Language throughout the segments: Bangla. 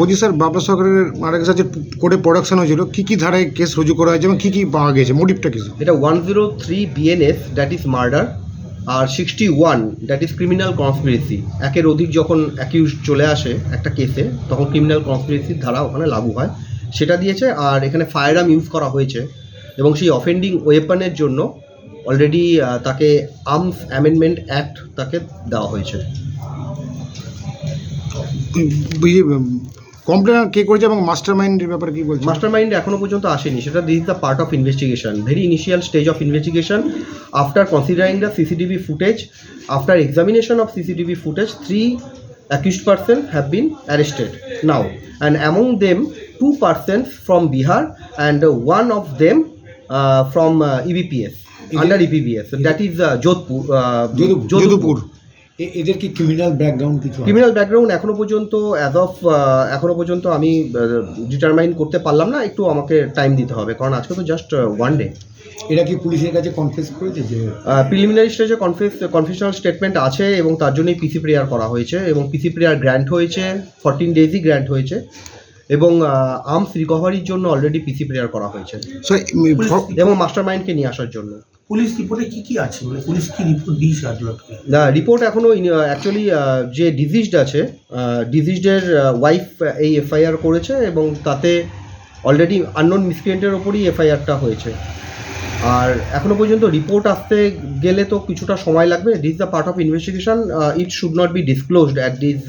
বলছি স্যার বাবলা সরকারের মারা গেছে যে কোর্টে প্রোডাকশন হয়েছিল। কি কি ধারায় কেস রুজু করা হয়েছে এবং কি কি পাওয়া গেছে? মোটিভটা কি এটা one zero three BNS that is murder R sixty one that is criminal conspiracy একের অধিক যখন অ্যাকিউজ চলে আসে একটা কেসে তখন ক্রিমিনাল কনস্পিরেসির ধারা ওখানে লাগু হয়। সেটা দিয়েছে আর এখানে ফায়ার আর্ম ইউজ করা হয়েছে। এবং সেই অফেন্ডিং ওয়েপনের জন্য অলরেডি তাকে আর্মস অ্যামেন্ডমেন্ট অ্যাক্ট তাকে দেওয়া হয়েছে। কমপ্লেন কে করেছে এবং মাস্টার মাইন্ডের ব্যাপারে কি বলছে? মাস্টার মাইন্ড এখনও পর্যন্ত আসেনি সেটা this the part of investigation very initial stage of investigation after considering the CCTV footage after examination of CCTV footage three accused person have been arrested. Now and among them two persons from bihar and uh, one of them uh, from uh, ebps under ebps so that is uh, jodhpur uh, Jodhpur. Jadupur এ- এদের কি ক্রিমিনাল ব্যাকগ্রাউন্ড কিছু ক্রিমিনাল ব্যাকগ্রাউন্ড এখনও পর্যন্ত অ্যাজ অফ এখনও পর্যন্ত আমি ডিটারমাইন করতে পারলাম না একটু আমাকে টাইম দিতে হবে কারণ আজকে তো জাস্ট ওয়ান ডে এটা কি পুলিশের কাছে কনফেস করেছে যে প্রিলিমিনারি স্টেজে কনফেস কনফেশনাল স্টেটমেন্ট আছে এবং তার জন্যই পিসি প্রেয়ার করা হয়েছে এবং পিসি প্রেয়ার গ্র্যান্ট হয়েছে ফরটিন ডেজই গ্র্যান্ট হয়েছে। এবং আর্মস রিকভারির জন্য অলরেডি পিসি প্রেয়ার করা হয়েছে। এবং মাস্টার মাইন্ডকে নিয়ে আসার জন্য। পুলিশ রিপোর্টে কি কি আছে? মানে পুলিশ কি রিপোর্ট দিয়েছে আদালতকে রিপোর্ট এখনও অ্যাকচুয়ালি যে ডিজিজড আছে ডিজিজডের ওয়াইফ এই এফআইআর করেছে এবং তাতে অলরেডি আননোন মিসক্রিয়েন্টের ওপরই এফআইআরটা হয়েছে। আর এখনও পর্যন্ত রিপোর্ট আসতে গেলে তো কিছুটা সময় লাগবে। This the part of investigation it should not be disclosed at this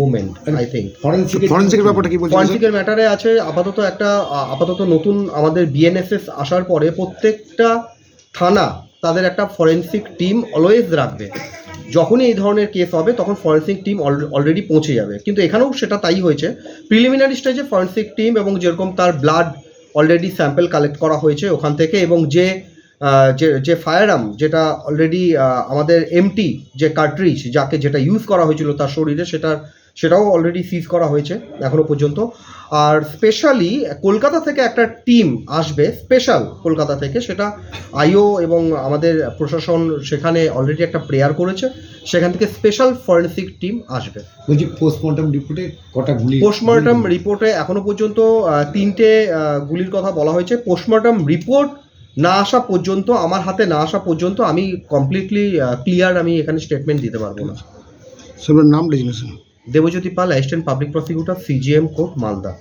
moment I think forensic ফরেন্সিকের ব্যাপারটা কি বলছে স্যার? ফরেন্সিকের ম্যাটারে আছে। আপাতত একটা আপাতত নতুন আমাদের বিএনএসএস আসার পরে প্রত্যেকটা থানা তাদের একটা ফরেন্সিক টিম অলওয়েজ রাখবে। যখনই এই ধরনের কেস হবে তখন ফরেন্সিক টিম অলরেডি পৌঁছে যাবে। কিন্তু এখানেও সেটা তাই হয়েছে। প্রিলিমিনারি স্টেজে ফরেন্সিক টিম এবং যেরকম তার ব্লাড অলরেডি স্যাম্পেল কালেক্ট করা হয়েছে ওখান থেকে এবং যে যে যে ফায়ার আর্ম যেটা অলরেডি আমাদের এমটি যে কার্ট্রিজ যাকে যেটা ইউজ করা হয়েছিল তার শরীরে সেটার সেটাও অলরেডি সিজ করা হয়েছে এখনও পর্যন্ত। আর স্পেশালি কলকাতা থেকে একটা টিম আসবে স্পেশাল কলকাতা থেকে সেটা আইও এবং আমাদের প্রশাসন সেখানে অলরেডি একটা প্রেয়ার করেছে সেখান থেকে স্পেশাল ফরেন্সিক টিম আসবে। বলছি পোস্টমর্টম রিপোর্টে কটা গুলি পোস্টমর্টম রিপোর্টে এখনও পর্যন্ত তিনটে গুলির কথা বলা হয়েছে। পোস্টমর্টম রিপোর্ট না আসা পর্যন্ত আমার হাতে না আসা পর্যন্ত আমি কমপ্লিটলি ক্লিয়ার আমি এখানে স্টেটমেন্ট দিতে পারব না। স্যার নাম designation Debjyoti Pal assistant public prosecutor CGM court Malda.